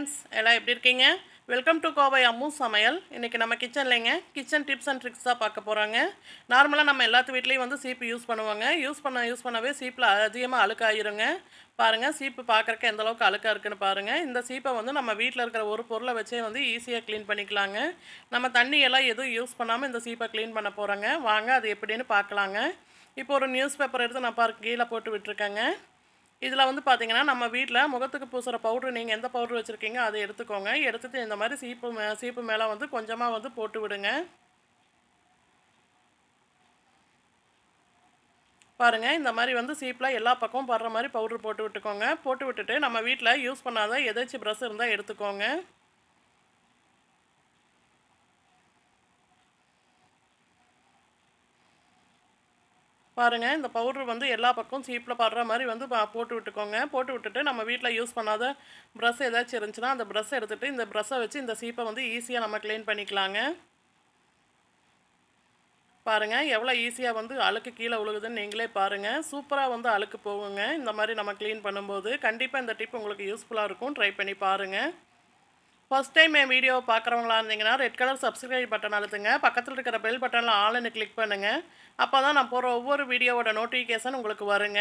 Friends எல்லாம் எப்படி இருக்கீங்க? வெல்கம் டு கோவை அம்மு சமையல் இன்றைக்கி நம்ம கிச்சன்லேங்க கிச்சன் டிப்ஸ் அண்ட் ட்ரிக்ஸ் தான் பார்க்க போகிறாங்க நார்மலாக நம்ம எல்லாத்து வீட்லேயும் வந்து சீப்பு யூஸ் பண்ணுவாங்க. யூஸ் பண்ண யூஸ் பண்ணவே சீப்பில் அதிகமாக அழுக்காயிருங்க. பாருங்கள் சீப்பு பார்க்குறக்கு எந்த அளவுக்கு அழுக்காக இருக்குன்னு பாருங்கள் இந்த சீப்பை வந்து நம்ம வீட்டில் இருக்கிற ஒரு பொருளை வச்சே வந்து ஈஸியாக க்ளீன் பண்ணிக்கலாங்க. நம்ம தண்ணியெல்லாம் எதுவும் யூஸ் பண்ணாமல் இந்த சீப்பை க்ளீன் பண்ண போகிறோங்க வாங்க அது எப்படின்னு பார்க்கலாங்க. இப்போ ஒரு நியூஸ் பேப்பர் எடுத்து நான் பார்க்க கீழே போட்டு விட்டுருக்கேங்க. இதில் வந்து பார்த்தீங்கன்னா நம்ம வீட்டில் முகத்துக்கு பூசுகிற பவுட்ரு நீங்கள் எந்த பவுட்ரு வச்சுருக்கீங்க அதை எடுத்துக்கோங்க. எடுத்துகிட்டு இந்த மாதிரி சீப்பு மே சீப்பு மேலே வந்து கொஞ்சமாக வந்து போட்டு விடுங்க. பாருங்கள் இந்த மாதிரி வந்து சீப்பில் எல்லா பக்கமும் படுற மாதிரி பவுட்ரு போட்டு விட்டுக்கோங்க. போட்டு விட்டுட்டு நம்ம வீட்டில் யூஸ் பண்ணாத எதாச்சும் ப்ரெஷ் இருந்தால் எடுத்துக்கோங்க. பாருங்கள் இந்த பவுட்ரு வந்து எல்லா பக்கமும் சீப்பில் படுற மாதிரி வந்து பா- போட்டு விட்டுக்கோங்க. போட்டு விட்டுட்டு நம்ம வீட்டில் யூஸ் பண்ணாத ப்ரஷ் ஏதாச்சும் இருந்துச்சுன்னா அந்த ப்ரஷ் எடுத்துகிட்டு இந்த ப்ரஷ்ஷை வச்சு இந்த சீப்பை வந்து ஈஸியாக நம்ம க்ளீன் பண்ணிக்கலாங்க. பாருங்கள் எவ்வளோ ஈஸியாக வந்து அழுக்கு கீழே விழுகுதுன்னு நீங்களே பாருங்கள் சூப்பராக வந்து அழுக்கு போகுங்க. இந்த மாதிரி நம்ம க்ளீன் பண்ணும்போது கண்டிப்பாக இந்த டிப் உங்களுக்கு யூஸ்ஃபுல்லாக இருக்கும். ட்ரை பண்ணி பாருங்கள் ஃபர்ஸ்ட் டைம் என் வீடியோவை பார்க்குறவங்களா இருந்தீங்கன்னா ரெட் கலர் சப்ஸ்கிரைப் பட்டன் அழுத்துங்க. பக்கத்தில் இருக்கிற பெல் பட்டனில் ஆளுன்னு கிளிக் பண்ணுங்கள் அப்போ தான் நான் போகிற ஒவ்வொரு வீடியோவோட நோட்டிஃபிகேஷன் உங்களுக்கு வருங்க.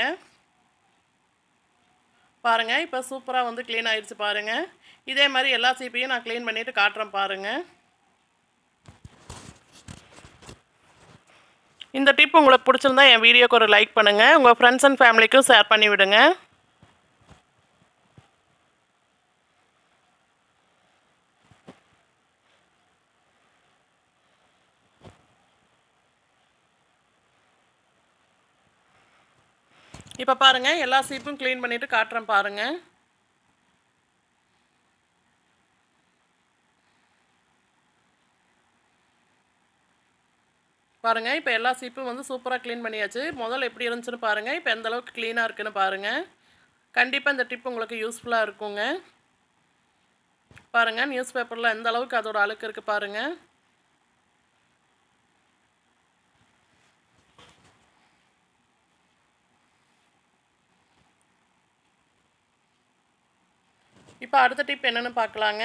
பாருங்கள் இப்போ சூப்பராக வந்து க்ளீன் ஆகிடுச்சு பாருங்கள் இதே மாதிரி எல்லா சீப்பையும் நான் க்ளீன் பண்ணிவிட்டு காட்டுறேன் பாருங்கள் இந்த டிப் உங்களுக்கு பிடிச்சிருந்தா என் வீடியோக்கு ஒரு லைக் பண்ணுங்கள் உங்கள் ஃப்ரெண்ட்ஸ் அண்ட் ஃபேமிலிக்கும் ஷேர் பண்ணி விடுங்க இப்போ பாருங்கள் எல்லா சீப்பும் க்ளீன் பண்ணிவிட்டு காட்டுறேன் பாருங்கள் பாருங்கள் இப்போ எல்லா சீப்பும் வந்து சூப்பராக க்ளீன் பண்ணியாச்சு. முதல்ல எப்படி இருந்துச்சுன்னு பாருங்கள் இப்போ எந்த அளவுக்கு க்ளீனாக இருக்குன்னு பாருங்கள் கண்டிப்பாக இந்த டிப் உங்களுக்கு யூஸ்ஃபுல்லாக இருக்குங்க. பாருங்கள் நியூஸ் பேப்பரில் எந்த அளவுக்கு அதோட அழுக்கு இருக்குது பாருங்கள் இப்போ அடுத்த டிப் என்னென்னு பார்க்கலாங்க.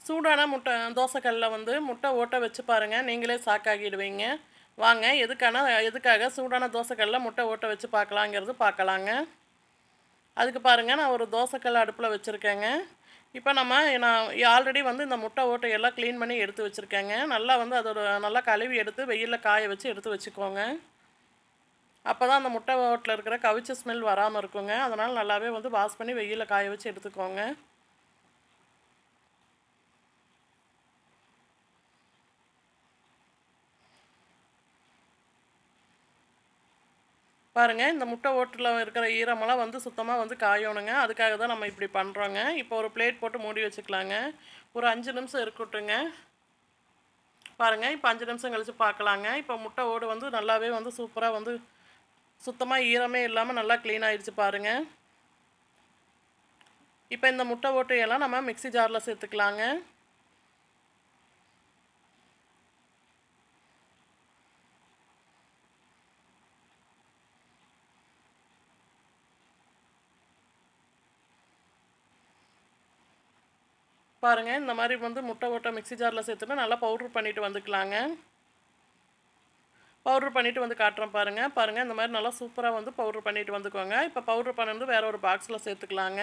சூடான முட்டை தோசைக்கல்லில் வந்து முட்டை ஓட்ட வச்சு பாருங்கள் நீங்களே சாக்காகிடுவீங்க வாங்க எதுக்கான எதுக்காக சூடான தோசைக்கல்லில் முட்டை ஓட்ட வச்சு பார்க்கலாங்கிறது பார்க்கலாங்க. அதுக்கு பாருங்கள் நான் ஒரு தோசைக்கல் அடுப்பில் வச்சுருக்கேங்க. இப்போ நம்ம நான் ஆல்ரெடி வந்து இந்த முட்டை ஓட்டையெல்லாம் க்ளீன் பண்ணி எடுத்து வச்சுருக்கேங்க. நல்லா வந்து அதோட நல்லா கழுவி எடுத்து வெயிலில் காய வச்சு எடுத்து வச்சுக்கோங்க. அப்போ தான் அந்த முட்டை ஓட்டில் இருக்கிற கவிச்ச ஸ்மெல் வராமல் இருக்குங்க. அதனால் நல்லாவே வந்து வாஷ் பண்ணி வெயிலில் காய வச்சு எடுத்துக்கோங்க. பாருங்கள் இந்த முட்டை ஓட்டில் இருக்கிற ஈரமெல்லாம் வந்து சுத்தமாக வந்து காயணுங்க. அதுக்காக தான் நம்ம இப்படி பண்ணுறோங்க இப்போ ஒரு பிளேட் போட்டு மூடி வச்சுக்கலாங்க. ஒரு அஞ்சு நிமிஷம் இருக்கட்டுங்க பாருங்கள் இப்போ அஞ்சு நிமிஷம் கழித்து பார்க்கலாங்க. இப்போ முட்டை ஓடு வந்து நல்லாவே வந்து சூப்பராக வந்து சுத்தமாக ஈரமே இல்லாமல் நல்லா க்ளீன் ஆகிடுச்சு பாருங்கள் இப்போ இந்த முட்டை ஓட்டையெல்லாம் நம்ம மிக்ஸி ஜாரில் சேர்த்துக்கலாங்க. பாருங்கள் இந்த மாதிரி வந்து முட்டை ஓட்டை மிக்ஸி ஜாரில் சேர்த்துட்டு நல்லா பவுட்ரு பண்ணிவிட்டு வந்துக்கலாங்க. பவுட்ரு பண்ணிவிட்டு வந்து காட்டுறேன் பாருங்கள் பாருங்கள் இந்த மாதிரி நல்லா சூப்பராக வந்து பவுட்ரு பண்ணிவிட்டு வந்துக்கோங்க. இப்போ பவுட்ரு பண்ணது வேறு ஒரு பாக்ஸில் சேர்த்துக்கலாங்க.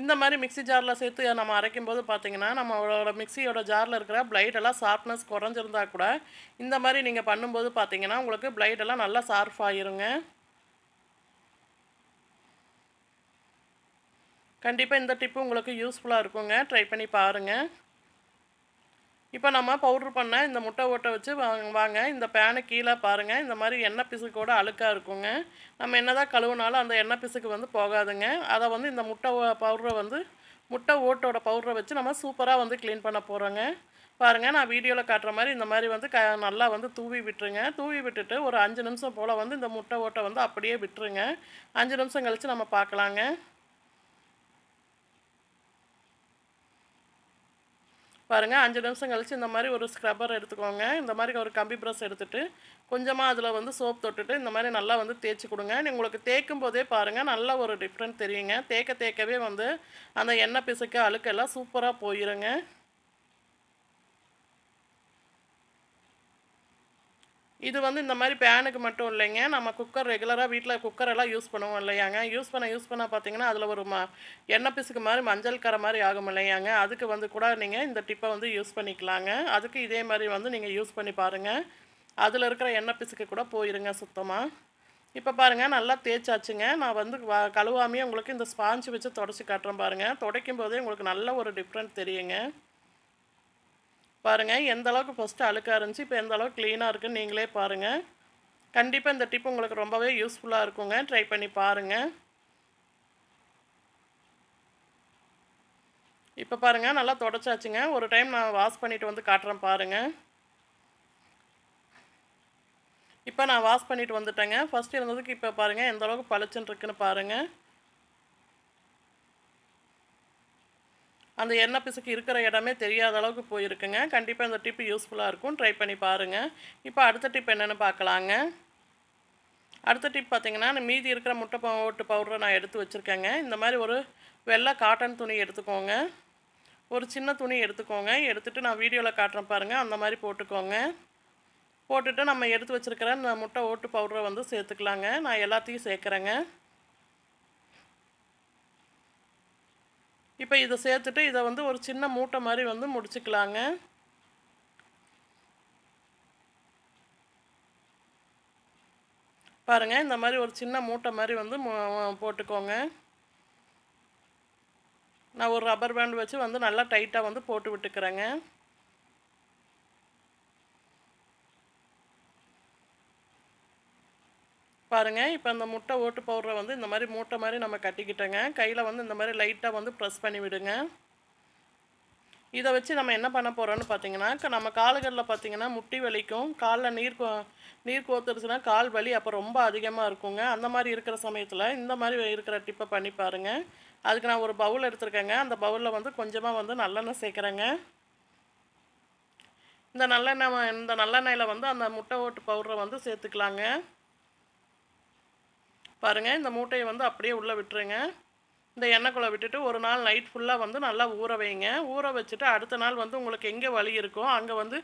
இந்த மாதிரி மிக்ஸி ஜாரில் சேர்த்து நம்ம அரைக்கும் போது பார்த்தீங்கன்னா நம்மளோட மிக்சியோட ஜாரில் இருக்கிற பிளைடெல்லாம் ஷார்ப்னஸ் குறைஞ்சிருந்தா கூட இந்த மாதிரி நீங்கள் பண்ணும்போது பார்த்தீங்கன்னா உங்களுக்கு பிளைடெல்லாம் நல்லா ஷார்ப் ஆயிருங்க. கண்டிப்பாக இந்த டிப்பு உங்களுக்கு யூஸ்ஃபுல்லாக இருக்குங்க. ட்ரை பண்ணி பாருங்கள் இப்போ நம்ம பவுட்ரு பண்ண இந்த முட்டை ஓட்டை வச்சு வாங்க வாங்க. இந்த பேனு கீழே பாருங்கள் இந்த மாதிரி எண்ணெய் பிசுக்கோட அழுக்காக இருக்குங்க. நம்ம என்ன தான் கழுவுனாலும் அந்த எண்ணெய் பிசுக்கு வந்து போகாதுங்க. அதை வந்து இந்த முட்டை பவுடரை வந்து முட்டை ஓட்டோட பவுடரை வச்சு நம்ம சூப்பராக வந்து க்ளீன் பண்ண போகிறோங்க பாருங்கள் நான் வீடியோவில் காட்டுற மாதிரி இந்த மாதிரி வந்து க நல்லா வந்து தூவி விட்டுருங்க. தூவி விட்டுட்டு ஒரு அஞ்சு நிமிஷம் போல் வந்து இந்த முட்டை ஓட்டை வந்து அப்படியே விட்டுருங்க. அஞ்சு நிமிஷம் கழித்து நம்ம பார்க்கலாங்க. பாருங்கள் அஞ்சு நிமிஷம் கழித்து இந்த மாதிரி ஒரு ஸ்க்ரப்பர் எடுத்துக்கோங்க. இந்த மாதிரி ஒரு கம்பி ப்ரஷ் எடுத்துகிட்டு கொஞ்சமாக அதில் வந்து சோப் தொட்டுட்டு இந்த மாதிரி நல்லா வந்து தேய்ச்சி கொடுங்க. உங்களுக்கு தேய்க்கும் போதே பாருங்கள் நல்ல ஒரு டிஃப்ரெண்ட் தெரியுங்க. தேய்க்க தேய்க்கவே வந்து அந்த எண்ணெய் பிசுக்கு அழுக்கெல்லாம் சூப்பராக போயிருங்க. இது வந்து இந்த மாதிரி பேனுக்கு மட்டும் இல்லைங்க. நம்ம குக்கர் ரெகுலராக வீட்டில் குக்கர் எல்லாம் யூஸ் பண்ணுவோம் இல்லையாங்க. யூஸ் பண்ண யூஸ் பண்ண பார்த்தீங்கன்னா அதில் ஒரு ம எண்ணெய் பிசுக்கு மாதிரி மஞ்சள் கரை மாதிரி ஆகும் இல்லையாங்க. அதுக்கு வந்து கூட நீங்கள் இந்த டிப்பை வந்து யூஸ் பண்ணிக்கலாங்க. அதுக்கு இதே மாதிரி வந்து நீங்கள் யூஸ் பண்ணி பாருங்கள் அதில் இருக்கிற எண்ணெய் பிசுக்கு கூட போயிருங்க சுத்தமாக இப்போ பாருங்கள் நல்லா தேய்ச்சாச்சுங்க. நான் வந்து வ கழுவாமையே உங்களுக்கு இந்த ஸ்பாஞ்சு வச்சு தொடச்சி காட்டுறேன் பாருங்கள் துடைக்கும் போதே உங்களுக்கு நல்ல ஒரு டிஃப்ரெண்ட் தெரியுங்க. பாருங்கள் எந்த அளவுக்கு ஃபஸ்ட்டு அழுக்காக இருந்துச்சு இப்போ எந்த அளவுக்கு க்ளீனாக இருக்குன்னு நீங்களே பாருங்கள் கண்டிப்பாக இந்த டிப் உங்களுக்கு ரொம்பவே யூஸ்ஃபுல்லாக இருக்குங்க. ட்ரை பண்ணி பாருங்கள் இப்போ பாருங்கள் நல்லா தொடச்சாச்சுங்க. ஒரு டைம் நான் வாஷ் பண்ணிவிட்டு வந்து காட்டுறேன் பாருங்கள் இப்போ நான் வாஷ் பண்ணிட்டு வந்துட்டேங்க. ஃபஸ்ட்டு இருந்ததுக்கு இப்போ பாருங்கள் எந்த அளவுக்கு பளிச்சுன்னு இருக்குன்னு பாருங்கள் அந்த எண்ணெய் பிசுக்கு இருக்கிற இடமே தெரியாத அளவுக்கு போயிருக்குங்க. கண்டிப்பாக இந்த டிப்பு யூஸ்ஃபுல்லாக இருக்கும். ட்ரை பண்ணி பாருங்கள் இப்போ அடுத்த டிப் என்னென்னு பார்க்கலாங்க. அடுத்த டிப் பார்த்தீங்கன்னா இந்த மீதி இருக்கிற முட்டை ஓட்டு பவுடரை நான் எடுத்து வச்சுருக்கேங்க. இந்த மாதிரி ஒரு வெள்ளை காட்டன் துணி எடுத்துக்கோங்க. ஒரு சின்ன துணி எடுத்துக்கோங்க. எடுத்துகிட்டு நான் வீடியோவில் காட்டுறேன் பாருங்கள் அந்த மாதிரி போட்டுக்கோங்க. போட்டுட்டு நம்ம எடுத்து வச்சுருக்கிற இந்த முட்டை ஓட்டு பவுடரை வந்து சேர்த்துக்கலாங்க. நான் எல்லாத்தையும் சேர்க்குறேங்க. இப்போ இதை சேர்த்துட்டு இதை வந்து ஒரு சின்ன மூட்டை மாதிரி வந்து முடிச்சுக்கலாங்க. பாருங்கள் இந்த மாதிரி ஒரு சின்ன மூட்டை மாதிரி வந்து மு- போட்டுக்கோங்க. நான் ஒரு ரப்பர் பேண்ட் வச்சு வந்து நல்லா டைட்டாக வந்து போட்டு விட்டுக்கிறேங்க. பாருங்கள் இப்போ இந்த முட்டை ஓட்டு பவுடரை வந்து இந்த மாதிரி மூட்டை மாதிரி நம்ம கட்டிக்கிட்டோங்க. கையில் வந்து இந்த மாதிரி லைட்டாக வந்து ப்ரெஸ் பண்ணி விடுங்க. இதை வச்சு நம்ம என்ன பண்ண போகிறோம்னு பார்த்தீங்கன்னா நம்ம கால்களில் பார்த்தீங்கன்னா முட்டி வலிக்கும். காலில் நீர் கோ நீர் கோத்துருச்சுன்னா கால் வலி அப்போ ரொம்ப அதிகமாக இருக்குங்க. அந்த மாதிரி இருக்கிற சமயத்தில் இந்த மாதிரி இருக்கிற டிப்பை பண்ணி பாருங்கள் அதுக்கு நான் ஒரு பவுல் எடுத்திருக்கேங்க. அந்த பவுலில் வந்து கொஞ்சமாக வந்து நல்லெண்ணெய் சேர்க்குறேங்க. இந்த நல்லெண்ணெய் இந்த நல்லெண்ணெயில் வந்து அந்த முட்டை ஓட்டு பவுடரை வந்து சேர்த்துக்கலாங்க. பாருங்கள் இந்த மூட்டையை வந்து அப்படியே உள்ளே விட்டுருங்க. இந்த எண்ணெய்க்குள்ளே விட்டுட்டு ஒரு நாள் நைட் ஃபுல்லாக வந்து நல்லா ஊற வைங்க. ஊற வச்சுட்டு அடுத்த நாள் வந்து உங்களுக்கு எங்கே வலி இருக்கோ அங்கே வந்து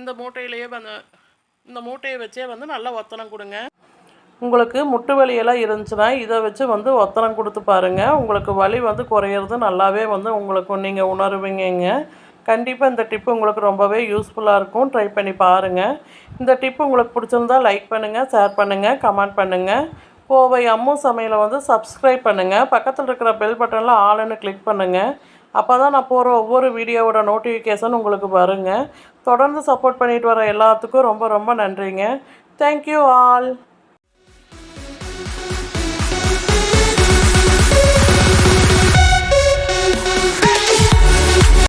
இந்த மூட்டையிலேயே வந்து இந்த மூட்டையை வச்சே வந்து நல்லா ஒத்தனம் கொடுங்க. உங்களுக்கு முட்டு வலியெல்லாம் இருந்துச்சுன்னா இதை வச்சு வந்து ஒத்தனம் கொடுத்து பாருங்கள் உங்களுக்கு வலி வந்து குறையிறது நல்லாவே வந்து உங்களுக்கு நீங்கள் உணருவீங்கங்க. கண்டிப்பாக இந்த டிப்பு உங்களுக்கு ரொம்பவே யூஸ்ஃபுல்லாக இருக்கும். ட்ரை பண்ணி பாருங்கள் இந்த டிப்பு உங்களுக்கு பிடிச்சிருந்தா லைக் பண்ணுங்கள் ஷேர் பண்ணுங்கள் கமெண்ட் பண்ணுங்கள் கோவை அம்மு சமையலை வந்து சப்ஸ்கிரைப் பண்ணுங்கள் பக்கத்தில் இருக்கிற பெல் பட்டனில் ஆளுன்னு கிளிக் பண்ணுங்கள் அப்போ தான் நான் போகிற ஒவ்வொரு வீடியோவோட நோட்டிஃபிகேஷன் உங்களுக்கு வருங்க. தொடர்ந்து சப்போர்ட் பண்ணிட்டு வர எல்லாத்துக்கும் ரொம்ப ரொம்ப நன்றிங்க. Thank you all